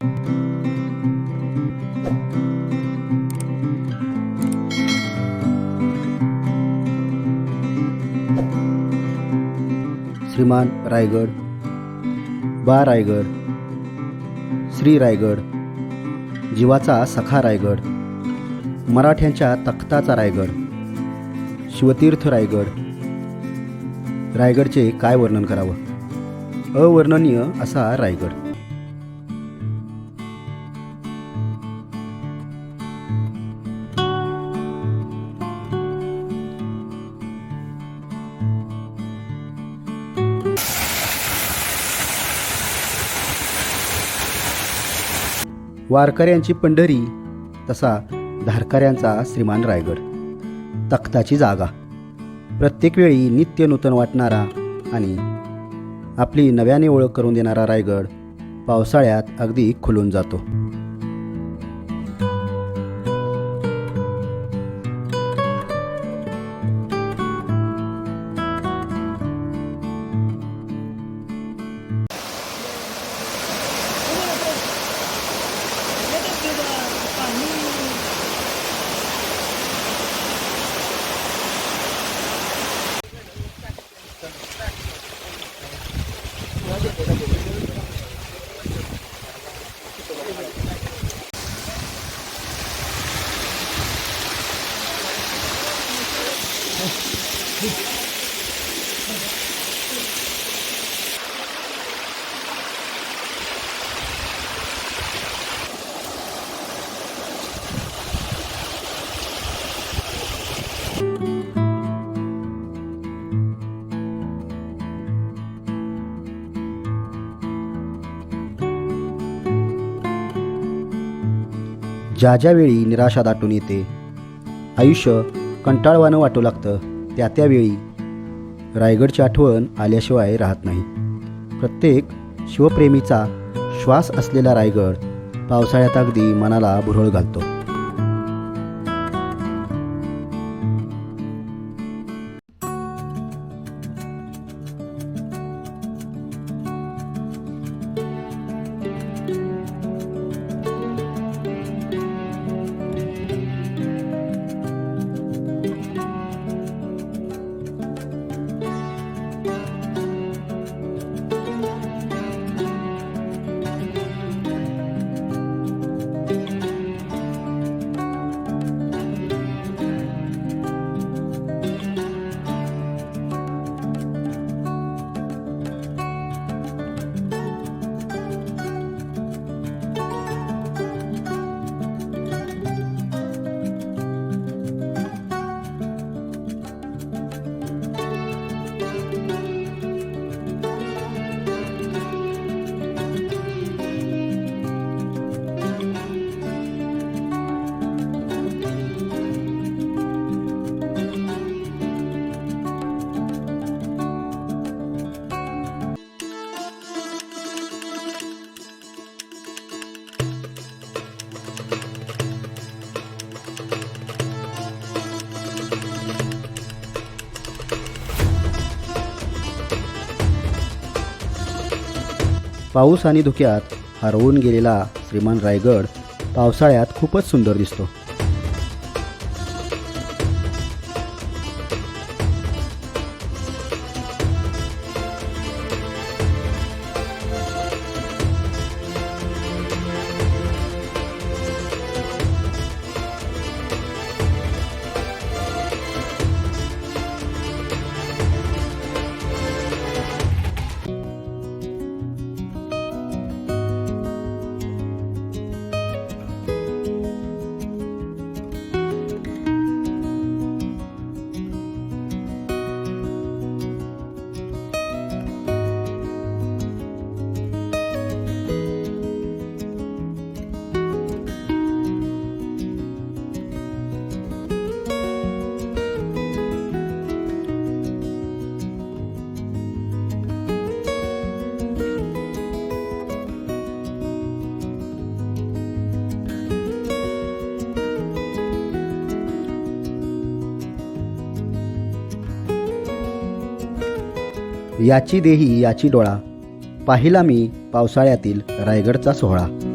श्रीमान रायगड बा रायगड श्री रायगड जीवाचा सखा रायगड मराठ्यांच्या तख्ताचा रायगड शिवतीर्थ रायगड. रायगडचे काय वर्णन करावं? अवर्णनीय असा रायगड. वारकऱ्यांची पंढरी तसा धारकऱ्यांचा श्रीमान रायगड. तख्ताची जागा. प्रत्येक वेळी नित्य नूतन वाटणारा आणि आपली नव्याने ओळख करून देणारा रायगड पावसाळ्यात अगदी खुलून जातो. ज्या ज्या वेळी निराशा दाटून येते आयुष्य कंटाळवानं वाटू लागतं. त्या त्यावेळी रायगडची आठवण आल्याशिवाय राहत नाही. प्रत्येक शिवप्रेमीचा श्वास असलेला रायगड पावसाळ्यात अगदी मनाला भुरळ घालतो. पाऊस आणि धुक्यात हरवून गेलेला श्रीमान रायगड पावसाळ्यात खूपच सुंदर दिसतो. याची देही याची डोळा. पाहिला मी पावसाळ्यातील रायगडचा सोहळा.